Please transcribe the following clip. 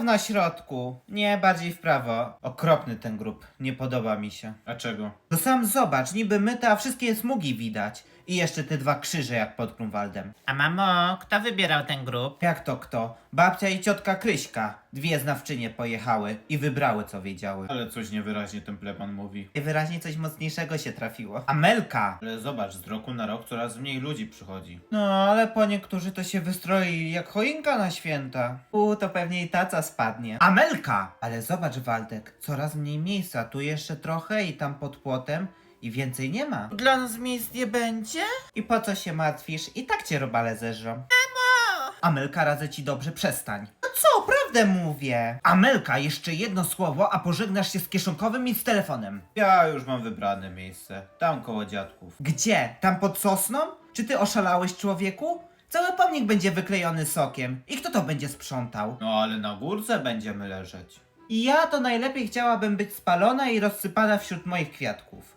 Postaw na środku. Nie, bardziej w prawo. Okropny ten grób. Nie podoba mi się. A czego? To sam zobacz, niby myte, a wszystkie smugi widać. I jeszcze te dwa krzyże jak pod Grunwaldem. A mamo, kto wybierał ten grup? Jak to kto? Babcia i ciotka Kryśka. Dwie znawczynie pojechały i wybrały co wiedziały. Ale coś niewyraźnie ten pleban mówi. I wyraźnie coś mocniejszego się trafiło. Amelka! Ale zobacz, z roku na rok coraz mniej ludzi przychodzi. No, ale po niektórzy to się wystroili jak choinka na święta. U, to pewnie i taca spadnie. Amelka! Ale zobacz, Waldek, coraz mniej miejsca. Tu jeszcze trochę i tam pod płotem i więcej nie ma. Dla nas miejsc nie będzie? I po co się martwisz? I tak cię robale zeżrą. Mamo! Amelka, radzę ci dobrze, przestań. No co, prawdę mówię. Amelka, jeszcze jedno słowo, a pożegnasz się z kieszonkowym i z telefonem. Ja już mam wybrane miejsce. Tam koło dziadków. Gdzie? Tam pod sosną? Czy ty oszalałeś, człowieku? Cały pomnik będzie wyklejony sokiem. I kto to będzie sprzątał? No ale na górce będziemy leżeć. I ja to najlepiej chciałabym być spalona i rozsypana wśród moich kwiatków.